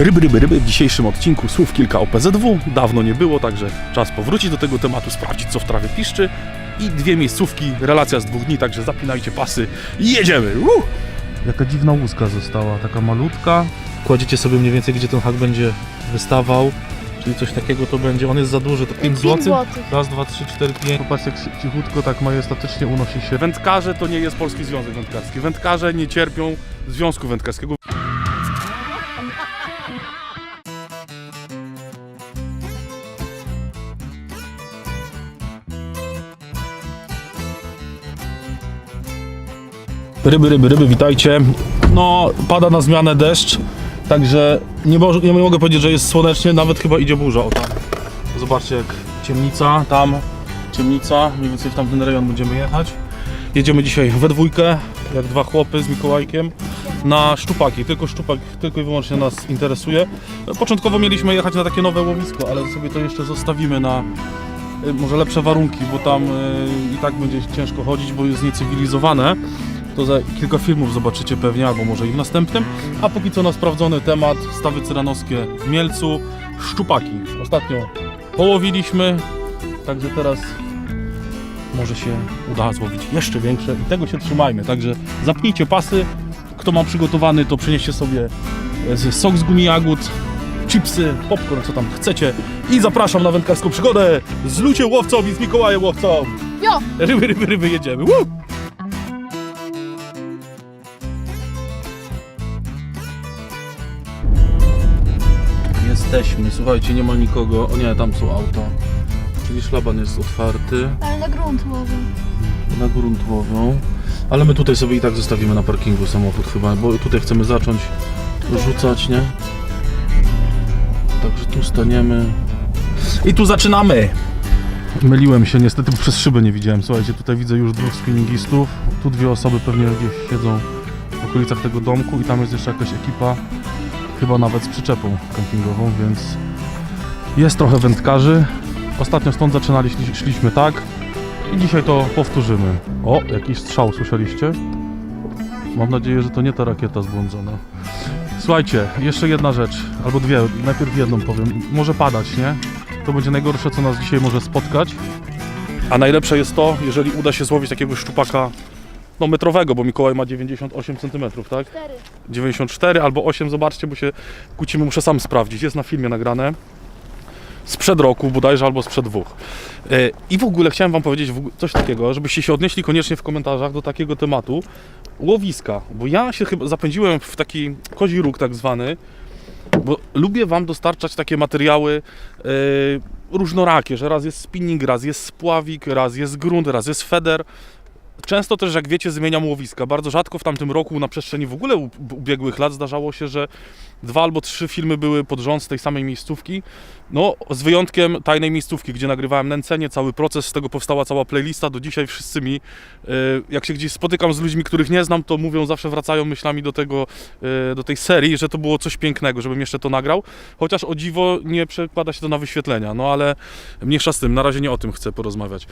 Ryby, ryby, ryby. W dzisiejszym odcinku słów kilka o PZW. Dawno nie było, także czas powrócić do tego tematu, sprawdzić co w trawie piszczy. I dwie miejscówki, relacja z dwóch dni, także zapinajcie pasy i jedziemy! Uh! Jaka dziwna łuska została, taka malutka. Kładziecie sobie mniej więcej, gdzie ten hak będzie wystawał. Czyli coś takiego to będzie. On jest za duży, to 5 5 zł. złotych. Raz, dwa, trzy, cztery, pięć. Popatrzcie, jak cichutko, tak majestatycznie unosi się. Wędkarze to nie jest Polski Związek Wędkarski. Wędkarze nie cierpią Związku Wędkarskiego. Ryby, ryby, ryby, witajcie. No, pada na zmianę deszcz, także nie, może, nie mogę powiedzieć, że jest słonecznie, nawet chyba idzie burza. O tam. Zobaczcie, jak ciemnica, tam ciemnica, mniej więcej w tamten rejon będziemy jechać. Jedziemy dzisiaj we dwójkę, jak dwa chłopy z Mikołajkiem, na szczupaki. Tylko szczupak, tylko i wyłącznie nas interesuje. Początkowo mieliśmy jechać na takie nowe łowisko, ale sobie to jeszcze zostawimy na y, może lepsze warunki, bo tam y, i tak będzie ciężko chodzić, bo jest niecywilizowane. To za kilka filmów zobaczycie pewnie, albo może i w następnym. A póki co na sprawdzony temat, stawy cyranowskie w Mielcu, szczupaki. Ostatnio połowiliśmy, także teraz może się uda złowić jeszcze większe i tego się trzymajmy. Także zapnijcie pasy. Kto ma przygotowany, to przynieście sobie e, sok z gumi jagód, chipsy, popcorn, co tam chcecie. I zapraszam na wędkarską przygodę z Luciem Łowcą i z Mikołajem Łowcą. Jo! Ryby, ryby, ryby, jedziemy. Woo! Jesteśmy, słuchajcie, nie ma nikogo. O nie, tam są auta. Czyli szlaban jest otwarty Ale na grunt może. na grunt łowią. Ale my tutaj sobie i tak zostawimy na parkingu samochód chyba, bo tutaj chcemy zacząć rzucać, nie? Także tu staniemy. I tu zaczynamy! Myliłem się, niestety bo przez szybę nie widziałem. Słuchajcie, tutaj widzę już dwóch spinningistów. Tu dwie osoby pewnie gdzieś siedzą w okolicach tego domku i tam jest jeszcze jakaś ekipa, chyba nawet z przyczepą kempingową, więc jest trochę wędkarzy. Ostatnio stąd zaczynali, szli- szliśmy tak i dzisiaj to powtórzymy. O, jakiś strzał, słyszeliście? Mam nadzieję, że to nie ta rakieta zbłądzona. Słuchajcie, jeszcze jedna rzecz, albo dwie, najpierw jedną powiem. Może padać, nie? To będzie najgorsze, co nas dzisiaj może spotkać. A najlepsze jest to, jeżeli uda się złowić takiego szczupaka no metrowego, bo Mikołaj ma 98 cm, tak? 4. 94 albo 8, zobaczcie, bo się kłócimy, muszę sam sprawdzić. Jest na filmie nagrane. Sprzed roku bodajże albo sprzed dwóch. E, I w ogóle chciałem Wam powiedzieć coś takiego, żebyście się odnieśli koniecznie w komentarzach do takiego tematu łowiska, bo ja się chyba zapędziłem w taki kozi róg tak zwany, bo lubię Wam dostarczać takie materiały e, różnorakie, że raz jest spinning, raz jest spławik, raz jest grunt, raz jest feder. Często też, jak wiecie, zmieniam łowiska. Bardzo rzadko w tamtym roku, na przestrzeni w ogóle ubiegłych lat, zdarzało się, że dwa albo trzy filmy były pod rząd z tej samej miejscówki. No, z wyjątkiem tajnej miejscówki, gdzie nagrywałem nęcenie, cały proces, z tego powstała cała playlista. Do dzisiaj wszyscy mi, e, jak się gdzieś spotykam z ludźmi, których nie znam, to mówią, zawsze wracają myślami do tego, e, do tej serii, że to było coś pięknego, żebym jeszcze to nagrał. Chociaż o dziwo nie przekłada się to na wyświetlenia. No ale mniejsza z tym, na razie nie o tym chcę porozmawiać.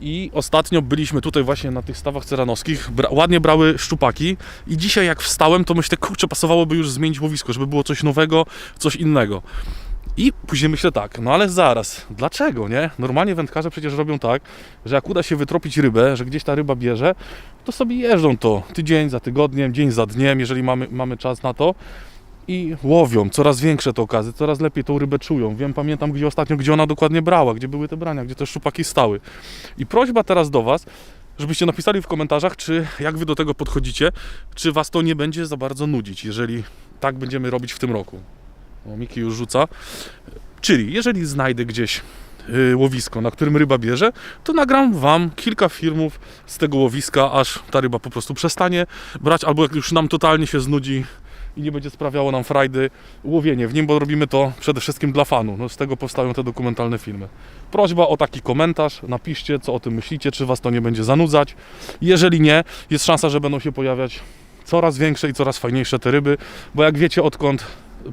I ostatnio byliśmy tutaj właśnie na tych stawach ceranowskich, bra- ładnie brały szczupaki i dzisiaj jak wstałem, to myślę, kurczę, pasowałoby już zmienić łowisko, żeby było coś nowego, coś innego. I później myślę tak, no ale zaraz, dlaczego, nie? Normalnie wędkarze przecież robią tak, że jak uda się wytropić rybę, że gdzieś ta ryba bierze, to sobie jeżdżą to tydzień za tygodniem, dzień za dniem, jeżeli mamy, mamy czas na to i łowią coraz większe te okazy, coraz lepiej tą rybę czują. Wiem, pamiętam gdzie ostatnio, gdzie ona dokładnie brała, gdzie były te brania, gdzie te szczupaki stały. I prośba teraz do Was, żebyście napisali w komentarzach, czy jak Wy do tego podchodzicie, czy Was to nie będzie za bardzo nudzić, jeżeli tak będziemy robić w tym roku. O, Miki już rzuca. Czyli jeżeli znajdę gdzieś y, łowisko, na którym ryba bierze, to nagram Wam kilka filmów z tego łowiska, aż ta ryba po prostu przestanie brać, albo jak już nam totalnie się znudzi i nie będzie sprawiało nam frajdy łowienie w nim, bo robimy to przede wszystkim dla fanu. No, z tego powstają te dokumentalne filmy. Prośba o taki komentarz, napiszcie co o tym myślicie, czy Was to nie będzie zanudzać. Jeżeli nie, jest szansa, że będą się pojawiać coraz większe i coraz fajniejsze te ryby, bo jak wiecie odkąd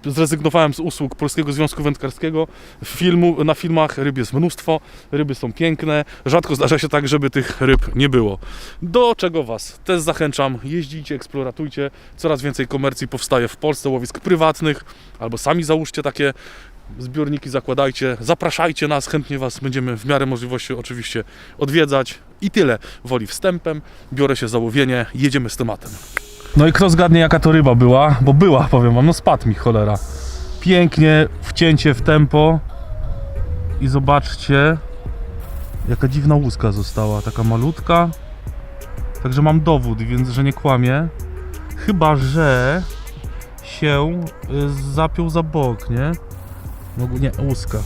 zrezygnowałem z usług Polskiego Związku Wędkarskiego. Filmu, na filmach ryb jest mnóstwo, ryby są piękne. Rzadko zdarza się tak, żeby tych ryb nie było. Do czego Was też zachęcam. Jeździcie, eksploratujcie. Coraz więcej komercji powstaje w Polsce, łowisk prywatnych, albo sami załóżcie takie zbiorniki, zakładajcie. Zapraszajcie nas, chętnie Was będziemy w miarę możliwości oczywiście odwiedzać. I tyle woli wstępem. Biorę się za łowienie, jedziemy z tematem. No i kto zgadnie jaka to ryba była? Bo była, powiem wam, no spadł mi cholera. Pięknie wcięcie w tempo. I zobaczcie, jaka dziwna łuska została, taka malutka. Także mam dowód, więc że nie kłamie. Chyba, że się y, zapiął za bok, nie? No nie, łuska.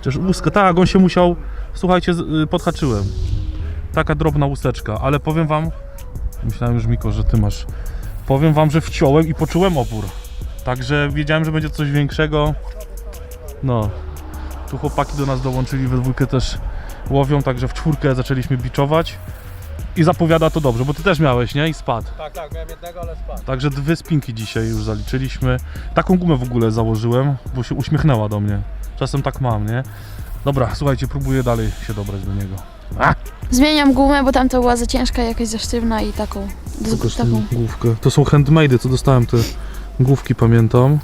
Przecież łuska, tak, on się musiał... Słuchajcie, y, podhaczyłem. Taka drobna łuseczka, ale powiem wam, Myślałem już, Miko, że ty masz. Powiem wam, że wciąłem i poczułem opór. Także wiedziałem, że będzie coś większego. No. Tu chłopaki do nas dołączyli, we dwójkę też łowią, także w czwórkę zaczęliśmy biczować. I zapowiada to dobrze, bo ty też miałeś, nie? I spadł. Tak, tak, miałem jednego, ale spadł. Także dwie spinki dzisiaj już zaliczyliśmy. Taką gumę w ogóle założyłem, bo się uśmiechnęła do mnie. Czasem tak mam, nie? Dobra, słuchajcie, próbuję dalej się dobrać do niego. Zmieniam gumę, bo tamta była za ciężka, jakaś za sztywna i taką. Pokaż taką. główkę. To są handmade, co dostałem te główki, pamiętam.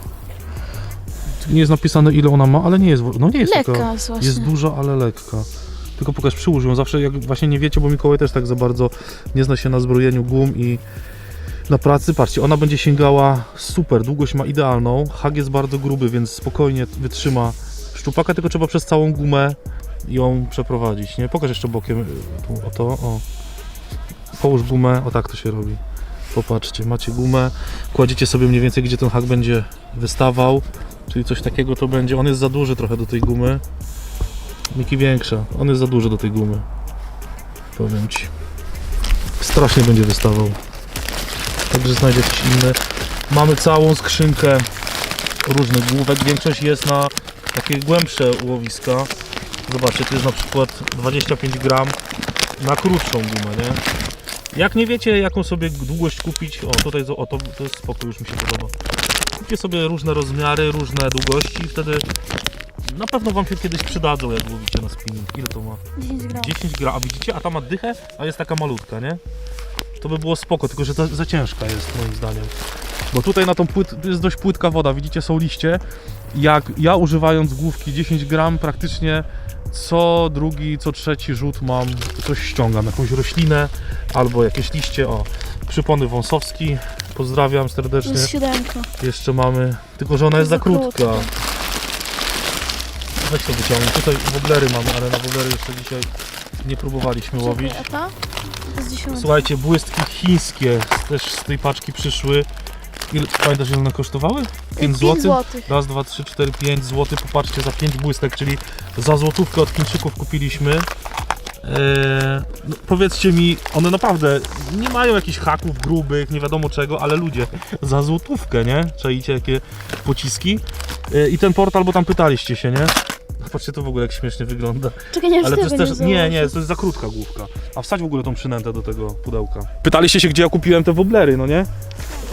Nie jest napisane ile ona ma, ale nie jest, no nie jest taka, Lekka jest właśnie. jest duża, ale lekka. Tylko pokaż, przyłóż ją zawsze, jak właśnie nie wiecie, bo Mikołaj też tak za bardzo nie zna się na zbrojeniu gum i na pracy. Patrzcie, ona będzie sięgała super, długość ma idealną, hak jest bardzo gruby, więc spokojnie wytrzyma szczupaka, tylko trzeba przez całą gumę ją przeprowadzić, nie? Pokaż jeszcze bokiem, y, o to, o. Połóż gumę, o tak to się robi. Popatrzcie, macie gumę, kładziecie sobie mniej więcej, gdzie ten hak będzie wystawał, czyli coś takiego to będzie. On jest za duży trochę do tej gumy. Miki większa, on jest za duży do tej gumy. Powiem ci. Strasznie będzie wystawał. Także znajdzie jakiś inny. Mamy całą skrzynkę różnych główek. Większość jest na takie głębsze łowiska. Zobaczcie, tu jest na przykład 25 gram na krótszą gumę, nie? Jak nie wiecie, jaką sobie długość kupić, o tutaj o, to, to jest spoko, już mi się podoba. Kupcie sobie różne rozmiary, różne długości i wtedy na pewno Wam się kiedyś przydadzą, jak łowicie na spinning. Ile to ma? 10 gram. 10 gram, a widzicie? A ta ma dychę, a jest taka malutka, nie? To by było spoko, tylko że za, za ciężka jest moim zdaniem. Bo tutaj na tą płyt, tu jest dość płytka woda, widzicie, są liście. Jak ja używając główki 10 gram, praktycznie co drugi, co trzeci rzut mam, coś ściągam, jakąś roślinę albo jakieś liście, o, przypony wąsowski, pozdrawiam serdecznie. jest siódemka. Jeszcze mamy, tylko że ona jest za krótka. Weź to wyciągnij, tutaj woblery mamy, ale na woblery jeszcze dzisiaj nie próbowaliśmy łowić. Słuchajcie, błystki chińskie też z tej paczki przyszły. Ile, pamiętasz ile one kosztowały? 5 5 zł? złotych. Raz, dwa, trzy, cztery, pięć zł. Popatrzcie, za 5 błystek, czyli za złotówkę od Chińczyków kupiliśmy. Eee, no powiedzcie mi, one naprawdę nie mają jakichś haków grubych, nie wiadomo czego, ale ludzie, za złotówkę, nie? Czajcie jakie pociski. Eee, I ten portal, bo tam pytaliście się, nie? Patrzcie to w ogóle jak śmiesznie wygląda. Czekaj, nie Ale to jest też. Nie, nie, to jest za krótka główka. A wsadź w ogóle tą przynętę do tego pudełka. Pytaliście się, gdzie ja kupiłem te woblery, no nie?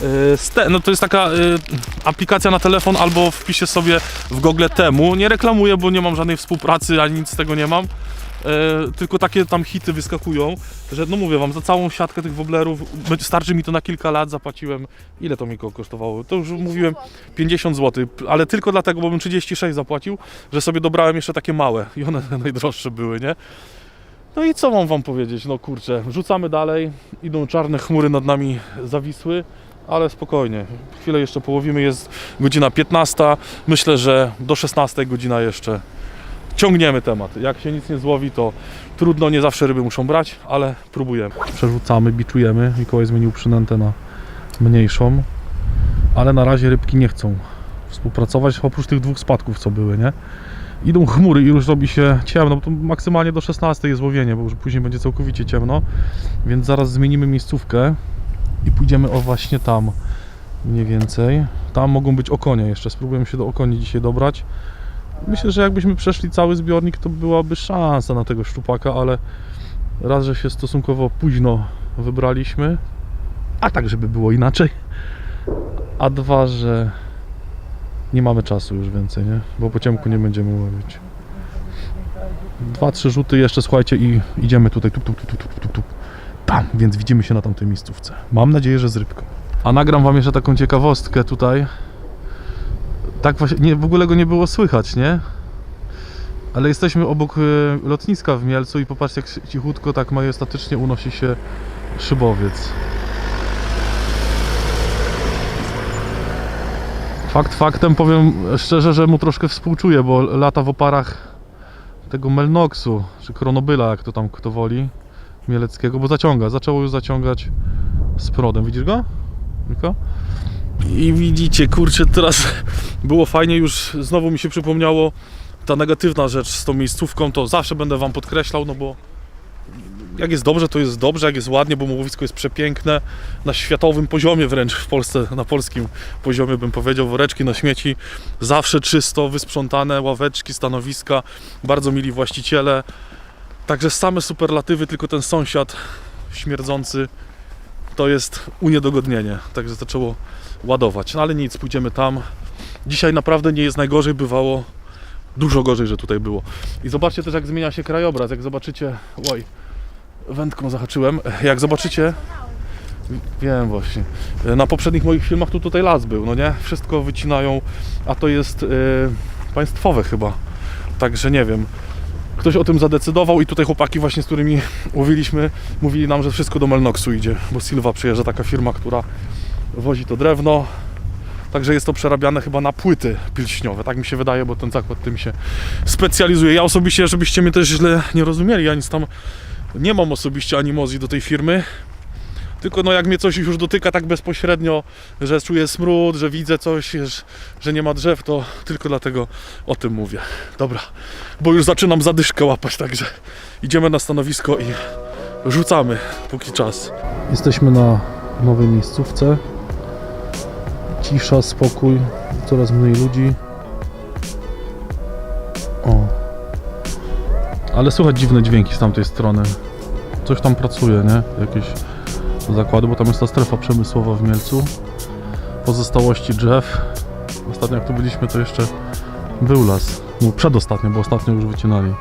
Yy, ste- no to jest taka yy, aplikacja na telefon albo wpiszę sobie w Google temu. Nie reklamuję, bo nie mam żadnej współpracy, ani nic z tego nie mam. Yy, tylko takie tam hity wyskakują, że no mówię wam, za całą siatkę tych woblerów starczy mi to na kilka lat, zapłaciłem. Ile to mi ko- kosztowało? To już mówiłem 50 zł, ale tylko dlatego, bo bym 36 zapłacił, że sobie dobrałem jeszcze takie małe i one najdroższe były, nie? No i co mam wam powiedzieć? No kurczę, rzucamy dalej, idą czarne chmury nad nami zawisły, ale spokojnie. Chwilę jeszcze połowimy, jest godzina 15. Myślę, że do 16 godzina jeszcze ciągniemy temat. Jak się nic nie złowi, to trudno, nie zawsze ryby muszą brać, ale próbujemy. Przerzucamy, biczujemy. Mikołaj zmienił przynętę na mniejszą, ale na razie rybki nie chcą współpracować, oprócz tych dwóch spadków, co były, nie? Idą chmury i już robi się ciemno, bo to maksymalnie do 16 jest łowienie, bo już później będzie całkowicie ciemno, więc zaraz zmienimy miejscówkę i pójdziemy o właśnie tam mniej więcej. Tam mogą być okonie jeszcze, spróbujemy się do okoni dzisiaj dobrać. Myślę, że jakbyśmy przeszli cały zbiornik, to byłaby szansa na tego szczupaka, ale raz, że się stosunkowo późno wybraliśmy, a tak, żeby było inaczej, a dwa, że Nie mamy czasu już więcej, nie? Bo po ciemku nie będziemy łowić. Dwa, trzy rzuty jeszcze, słuchajcie, i idziemy tutaj. Tup, tup, tup, tup, tup, tup, tup. Tam, więc widzimy się na tamtej miejscówce. Mam nadzieję, że z rybką. A nagram wam jeszcze taką ciekawostkę tutaj. Tak właśnie, nie, w ogóle go nie było słychać, nie? Ale jesteśmy obok e, lotniska w Mielcu i popatrzcie jak cichutko, tak majestatycznie unosi się szybowiec. Fakt faktem powiem szczerze, że mu troszkę współczuję, bo lata w oparach tego Melnoxu, czy Kronobyla, jak to tam kto woli, Mieleckiego, bo zaciąga, zaczęło już zaciągać z prodem. Widzisz go? Miko? I widzicie, kurczę, teraz było fajnie, już znowu mi się przypomniało ta negatywna rzecz z tą miejscówką, to zawsze będę wam podkreślał, no bo jak jest dobrze, to jest dobrze, jak jest ładnie, bo łowisko jest przepiękne, na światowym poziomie wręcz w Polsce, na polskim poziomie bym powiedział, woreczki na śmieci, zawsze czysto, wysprzątane, ławeczki, stanowiska, bardzo mili właściciele, także same superlatywy, tylko ten sąsiad śmierdzący to jest uniedogodnienie, także zaczęło ładować. No ale nic, pójdziemy tam. Dzisiaj naprawdę nie jest najgorzej, bywało dużo gorzej, że tutaj było. I zobaczcie też, jak zmienia się krajobraz. Jak zobaczycie. Oj, wędką zahaczyłem. Jak zobaczycie. Wiem właśnie. Na poprzednich moich filmach tu tutaj las był, no nie? Wszystko wycinają, a to jest yy, państwowe chyba. Także nie wiem. Ktoś o tym zadecydował i tutaj chłopaki właśnie, z którymi łowiliśmy, mówili nam, że wszystko do Melnoxu idzie, bo Silva przyjeżdża taka firma, która wozi to drewno. Także jest to przerabiane chyba na płyty pilśniowe, tak mi się wydaje, bo ten zakład tym się specjalizuje. Ja osobiście, żebyście mnie też źle nie rozumieli, ja nic tam nie mam osobiście animozji do tej firmy. Tylko no jak mnie coś już dotyka tak bezpośrednio, że czuję smród, że widzę coś, że, nie ma drzew, to tylko dlatego o tym mówię. Dobra, bo już zaczynam zadyszkę łapać, także idziemy na stanowisko i rzucamy póki czas. Jesteśmy na nowej miejscówce. Cisza, spokój, coraz mniej ludzi. O. Ale słychać dziwne dźwięki z tamtej strony. Coś tam pracuje, nie? Jakieś zakłady, bo tam jest ta strefa przemysłowa w Mielcu. Pozostałości drzew. Ostatnio jak tu byliśmy, to jeszcze był las. No, przedostatnio, bo ostatnio już wycinali.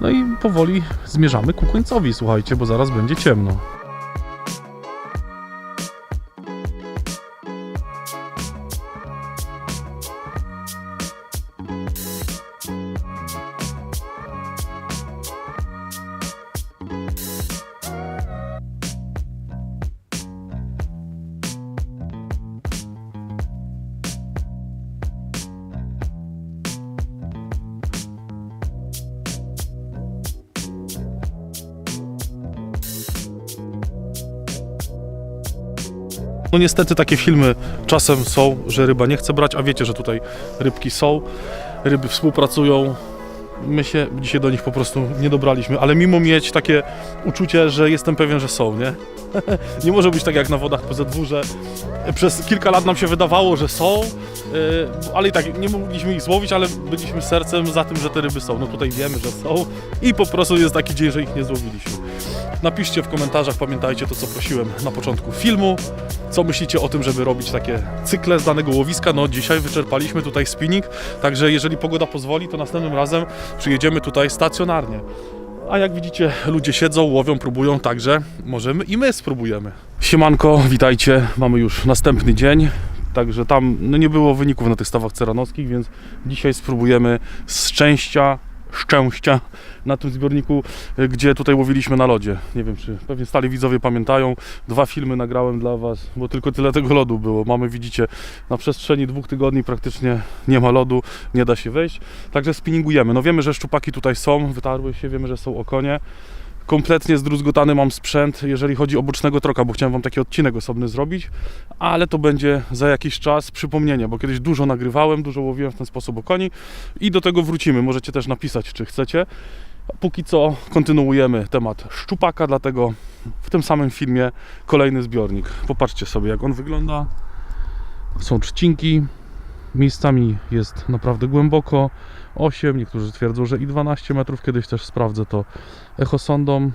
No i powoli zmierzamy ku końcowi, słuchajcie, bo zaraz będzie ciemno. No niestety takie filmy czasem są, że ryba nie chce brać, a wiecie, że tutaj rybki są, ryby współpracują. My się dzisiaj do nich po prostu nie dobraliśmy, ale mimo mieć takie uczucie, że jestem pewien, że są, nie? nie może być tak jak na wodach PZW, że przez kilka lat nam się wydawało, że są, yy, ale i tak nie mogliśmy ich złowić, ale byliśmy sercem za tym, że te ryby są. No tutaj wiemy, że są i po prostu jest taki dzień, że ich nie złowiliśmy. Napiszcie w komentarzach, pamiętajcie to, co prosiłem na początku filmu. Co myślicie o tym, żeby robić takie cykle z danego łowiska? No dzisiaj wyczerpaliśmy tutaj spinning, także jeżeli pogoda pozwoli, to następnym razem przyjedziemy tutaj stacjonarnie. A jak widzicie, ludzie siedzą, łowią, próbują, także możemy i my spróbujemy. Siemanko, witajcie, mamy już następny dzień. Także tam no nie było wyników na tych stawach ceranowskich, więc dzisiaj spróbujemy z szczęścia, szczęścia na tym zbiorniku, y, gdzie tutaj łowiliśmy na lodzie. Nie wiem, czy pewnie stali widzowie pamiętają. Dwa filmy nagrałem dla Was, bo tylko tyle tego lodu było. Mamy, widzicie, na przestrzeni dwóch tygodni praktycznie nie ma lodu, nie da się wejść. Także spinningujemy. No wiemy, że szczupaki tutaj są, wytarły się, wiemy, że są okonie. Kompletnie zdruzgotany mam sprzęt, jeżeli chodzi o bocznego troka, bo chciałem Wam taki odcinek osobny zrobić, ale to będzie za jakiś czas przypomnienie, bo kiedyś dużo nagrywałem, dużo łowiłem w ten sposób okoni i do tego wrócimy. Możecie też napisać, czy chcecie. Póki co kontynuujemy temat szczupaka, dlatego w tym samym filmie kolejny zbiornik. Popatrzcie sobie, jak on wygląda. Są trzcinki, miejscami jest naprawdę głęboko. 8, niektórzy twierdzą, że i 12 metrów. Kiedyś też sprawdzę to echosondą.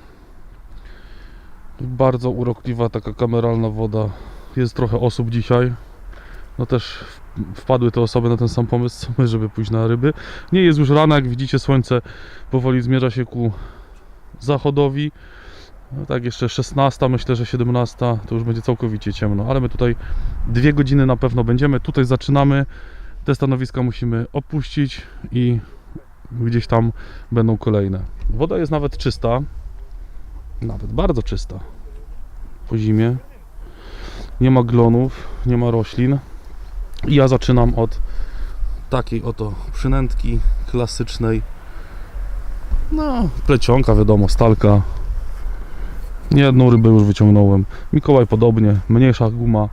Bardzo urokliwa taka kameralna woda. Jest trochę osób dzisiaj. No też wpadły te osoby na ten sam pomysł co my, żeby pójść na ryby. Nie jest już rano, jak widzicie słońce powoli zmierza się ku zachodowi. No tak jeszcze 16, myślę, że 17 to już będzie całkowicie ciemno, ale my tutaj dwie godziny na pewno będziemy. Tutaj zaczynamy. Te stanowiska musimy opuścić i gdzieś tam będą kolejne. Woda jest nawet czysta. Nawet bardzo czysta. Po zimie. Nie ma glonów, nie ma roślin. I ja zaczynam od takiej oto przynętki klasycznej. No, plecionka, wiadomo, stalka. Jedną rybę już wyciągnąłem. Mikołaj podobnie, mniejsza guma.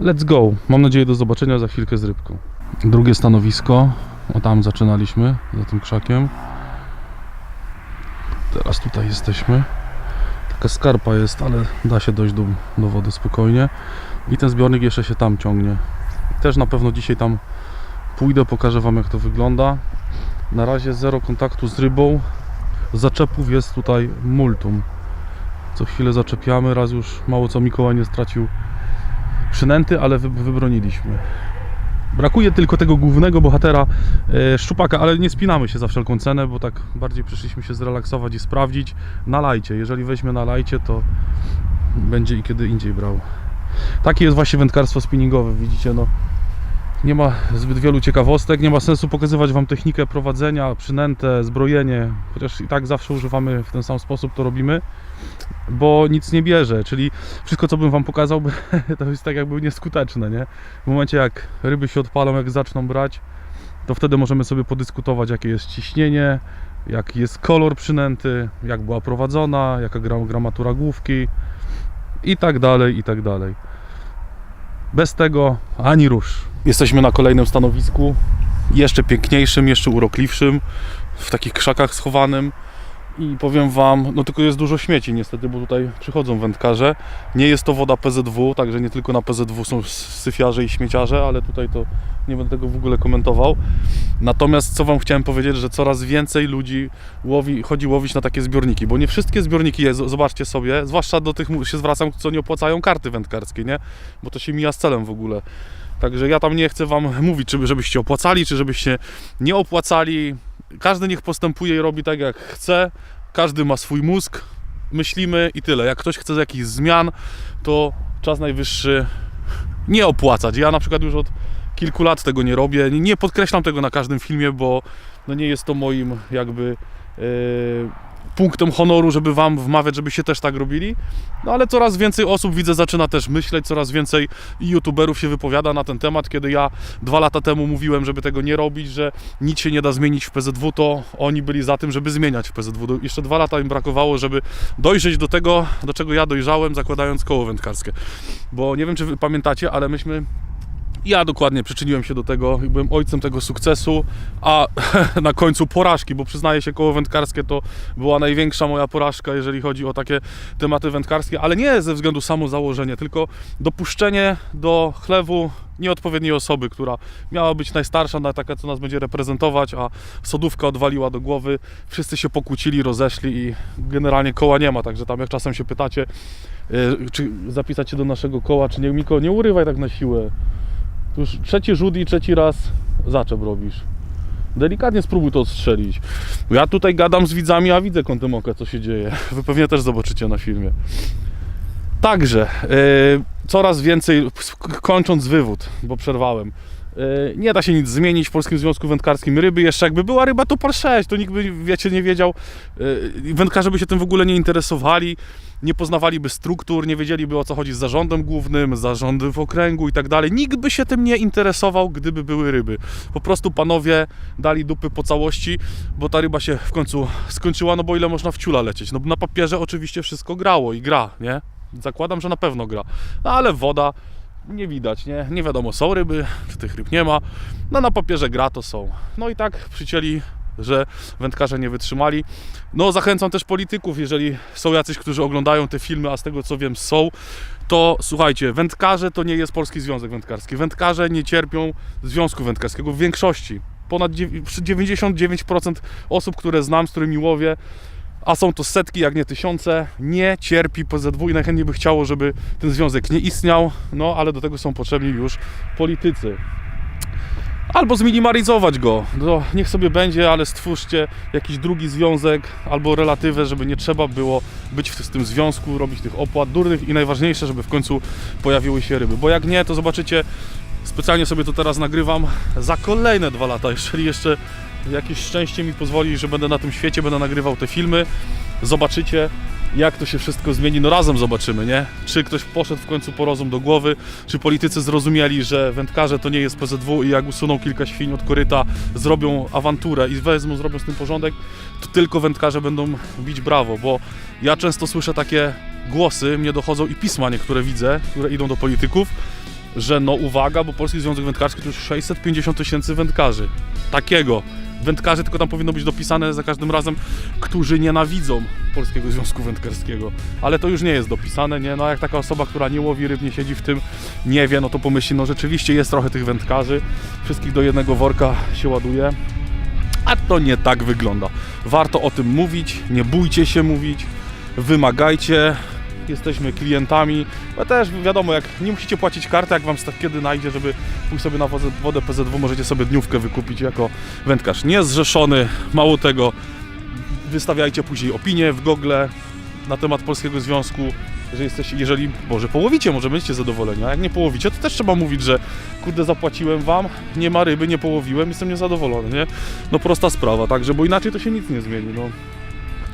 Let's go. Mam nadzieję do zobaczenia za chwilkę z rybką. Drugie stanowisko. O tam zaczynaliśmy, za tym krzakiem. Teraz tutaj jesteśmy. Taka skarpa jest, ale da się dojść do, do wody spokojnie. I ten zbiornik jeszcze się tam ciągnie. Też na pewno dzisiaj tam pójdę, pokażę Wam jak to wygląda. Na razie zero kontaktu z rybą. Zaczepów jest tutaj multum. Co chwilę zaczepiamy, raz już mało co Mikołaj nie stracił przynęty, ale wy, wybroniliśmy. Brakuje tylko tego głównego bohatera e, szczupaka, ale nie spinamy się za wszelką cenę, bo tak bardziej przyszliśmy się zrelaksować i sprawdzić. Na lajcie, jeżeli weźmie na lajcie, to będzie i kiedy indziej brał. Takie jest właśnie wędkarstwo spinningowe, widzicie, no. Nie ma zbyt wielu ciekawostek, nie ma sensu pokazywać Wam technikę prowadzenia, przynętę, zbrojenie, chociaż i tak zawsze używamy w ten sam sposób, to robimy, bo nic nie bierze, czyli wszystko co bym Wam pokazał, to jest tak jakby nieskuteczne, nie? W momencie jak ryby się odpalą, jak zaczną brać, to wtedy możemy sobie podyskutować jakie jest ciśnienie, jaki jest kolor przynęty, jak była prowadzona, jaka gra, gramatura główki i tak dalej, i tak dalej. Bez tego ani rusz. Jesteśmy na kolejnym stanowisku, jeszcze piękniejszym, jeszcze urokliwszym, w takich krzakach schowanym. I powiem Wam, no tylko jest dużo śmieci niestety, bo tutaj przychodzą wędkarze. Nie jest to woda PZW, także nie tylko na PZW są syfiarze i śmieciarze, ale tutaj to nie będę tego w ogóle komentował. Natomiast co Wam chciałem powiedzieć, że coraz więcej ludzi łowi, chodzi łowić na takie zbiorniki, bo nie wszystkie zbiorniki jest, zobaczcie sobie, zwłaszcza do tych się zwracam, co nie opłacają karty wędkarskie, nie? Bo to się mija z celem w ogóle. Także ja tam nie chcę Wam mówić, czy żebyście opłacali, czy żebyście nie opłacali. Każdy niech postępuje i robi tak jak chce. Każdy ma swój mózg. Myślimy i tyle. Jak ktoś chce jakichś zmian, to czas najwyższy nie opłacać. Ja na przykład już od kilku lat tego nie robię. Nie- podkreślam tego na każdym filmie, bo no nie jest to moim jakby e, punktem honoru, żeby Wam wmawiać, żebyście też tak robili. No ale coraz więcej osób widzę zaczyna też myśleć, coraz więcej youtuberów się wypowiada na ten temat. Kiedy ja dwa lata temu mówiłem, żeby tego nie robić, że nic się nie da zmienić w PZW, to oni byli za tym, żeby zmieniać w PZW. Jeszcze dwa lata im brakowało, żeby dojrzeć do tego, do czego ja dojrzałem, zakładając koło wędkarskie. Bo nie wiem, czy pamiętacie, ale myśmy ja dokładnie przyczyniłem się do tego byłem ojcem tego sukcesu, a na końcu porażki, bo przyznaję się, koło wędkarskie to była największa moja porażka, jeżeli chodzi o takie tematy wędkarskie, ale nie ze względu samo założenie, tylko dopuszczenie do chlewu nieodpowiedniej osoby, która miała być najstarsza, na taka, co nas będzie reprezentować, a sodówka odwaliła do głowy, wszyscy się pokłócili, rozeszli i generalnie koła nie ma, także tam jak czasem się pytacie, e, czy zapisać się do naszego koła, czy nie, Miko, nie urywaj tak na siłę. Tu już trzeci rzut i trzeci raz zaczep robisz. Delikatnie spróbuj to odstrzelić. Ja tutaj gadam z widzami, a widzę kątem oka, co się dzieje. Wy pewnie też zobaczycie na filmie. Także, e, coraz więcej, kończąc wywód, bo przerwałem, nie da się nic zmienić w Polskim Związku Wędkarskim. Ryby jeszcze jakby była ryba, to par 6, to nikt by, wiecie, nie wiedział. e, Wędkarze by się tym w ogóle nie interesowali, nie poznawaliby struktur, nie wiedzieliby o co chodzi z zarządem głównym, zarządem w okręgu i tak dalej. Nikt by się tym nie interesował, gdyby były ryby. Po prostu panowie dali dupy po całości, bo ta ryba się w końcu skończyła, no bo ile można w ciula lecieć? No na papierze oczywiście wszystko grało i gra, nie? Zakładam, że na pewno gra. No ale woda nie widać, nie? Nie wiadomo, są ryby, czy tych ryb nie ma. No na papierze gra to są. No i tak przycięli, że wędkarze nie wytrzymali. No zachęcam też polityków, jeżeli są jacyś, którzy oglądają te filmy, a z tego co wiem są, to słuchajcie, wędkarze to nie jest Polski Związek Wędkarski. Wędkarze nie cierpią Związku Wędkarskiego w większości. Ponad dziew- 99% osób, które znam, z którymi łowię, a są to setki, jak nie tysiące, nie cierpi PZW i najchętniej by chciało, żeby ten związek nie istniał, no ale do tego są potrzebni już politycy. Albo zminimalizować go. No, niech sobie będzie, ale stwórzcie jakiś drugi związek albo relatywę, żeby nie trzeba było być w, tym związku, robić tych opłat durnych i najważniejsze, żeby w końcu pojawiły się ryby. Bo jak nie, to zobaczycie, specjalnie sobie to teraz nagrywam za kolejne dwa lata, jeżeli jeszcze jakieś szczęście mi pozwoli, że będę na tym świecie, będę nagrywał te filmy. Zobaczycie, jak to się wszystko zmieni. No razem zobaczymy, nie? Czy ktoś poszedł w końcu po rozum do głowy, czy politycy zrozumieli, że wędkarze to nie jest PZW i jak usuną kilka świń od koryta, zrobią awanturę i wezmą, zrobią z tym porządek, to tylko wędkarze będą bić brawo, bo ja często słyszę takie głosy, mnie dochodzą i pisma niektóre widzę, które idą do polityków, że no uwaga, bo Polski Związek Wędkarski to już 650 tysięcy wędkarzy. Takiego. Wędkarzy tylko tam powinno być dopisane za każdym razem, którzy nienawidzą Polskiego Związku Wędkarskiego. Ale to już nie jest dopisane, nie? No jak taka osoba, która nie łowi ryb, nie siedzi w tym, nie wie, no to pomyśli, no rzeczywiście jest trochę tych wędkarzy, wszystkich do jednego worka się ładuje. A to nie tak wygląda. Warto o tym mówić, nie bójcie się mówić, wymagajcie. Jesteśmy klientami. No też wiadomo, jak nie musicie płacić karty, jak wam kiedy najdzie, żeby pójść sobie na wodę, wodę PZW, możecie sobie dniówkę wykupić jako wędkarz niezrzeszony. Mało tego, wystawiajcie później opinie w Google na temat Polskiego Związku. Jeżeli jesteście, jeżeli może połowicie, może będziecie zadowoleni, a jak nie połowicie, to też trzeba mówić, że kurde zapłaciłem wam, nie ma ryby, nie połowiłem, jestem niezadowolony, nie? No prosta sprawa, także, bo inaczej to się nic nie zmieni, no.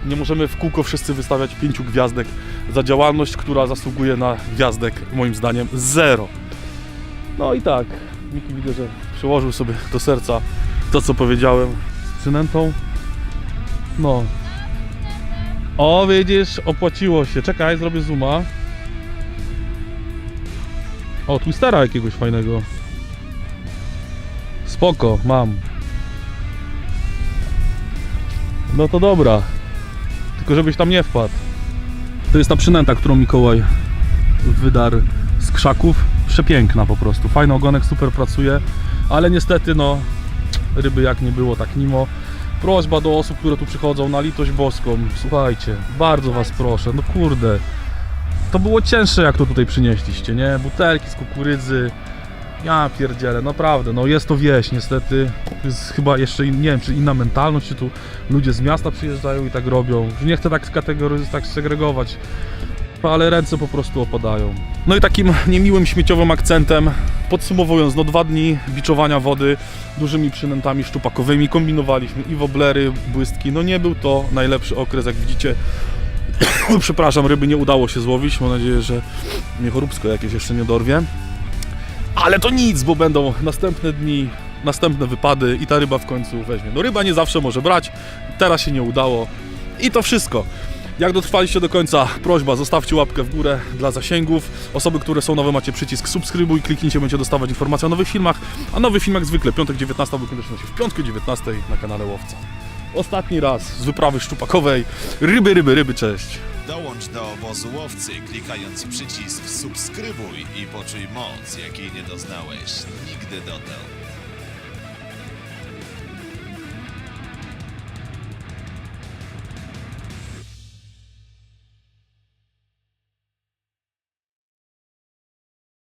Nie możemy w kółko wszyscy wystawiać pięciu gwiazdek za działalność, która zasługuje na gwiazdek, moim zdaniem, zero. No i tak, Miki widzę, że przyłożył sobie do serca to, co powiedziałem z przynętą. No. O, widzisz, opłaciło się. Czekaj, zrobię zooma. O, twistera jakiegoś fajnego. Spoko, mam. No to dobra. Tylko żebyś tam nie wpadł. To jest ta przynęta, którą Mikołaj wydarł z krzaków. Przepiękna po prostu. Fajny ogonek, super pracuje. Ale niestety, no, ryby jak nie było, tak mimo. Prośba do osób, które tu przychodzą na litość boską. Słuchajcie, bardzo was proszę, no kurde. To było cięższe, jak to tutaj przynieśliście, nie? Butelki z kukurydzy. Ja pierdzielę, naprawdę, no jest to wieś, niestety. Jest chyba jeszcze, in- nie wiem, czy inna mentalność, czy tu ludzie z miasta przyjeżdżają i tak robią. Nie chcę tak skategoryzować, tak segregować, ale ręce po prostu opadają. No i takim niemiłym śmieciowym akcentem, podsumowując, no dwa dni biczowania wody dużymi przynętami szczupakowymi, kombinowaliśmy i woblery, błystki, no nie był to najlepszy okres, jak widzicie. Przepraszam, ryby nie udało się złowić, mam nadzieję, że mnie choróbsko jakieś jeszcze nie dorwie. Ale to nic, bo będą następne dni, następne wypady i ta ryba w końcu weźmie. No ryba nie zawsze może brać, teraz się nie udało i to wszystko. Jak dotrwaliście do końca, prośba, zostawcie łapkę w górę dla zasięgów. Osoby, które są nowe, macie przycisk subskrybuj, kliknijcie, będziecie dostawać informacje o nowych filmach. A nowy film jak zwykle, piątek 19, bo kiedyś się w piątkę 19 na kanale Łowca. Ostatni raz z wyprawy szczupakowej. Ryby, ryby, ryby, cześć. Dołącz do obozu łowcy klikając przycisk subskrybuj i poczuj moc, jakiej nie doznałeś nigdy dotąd.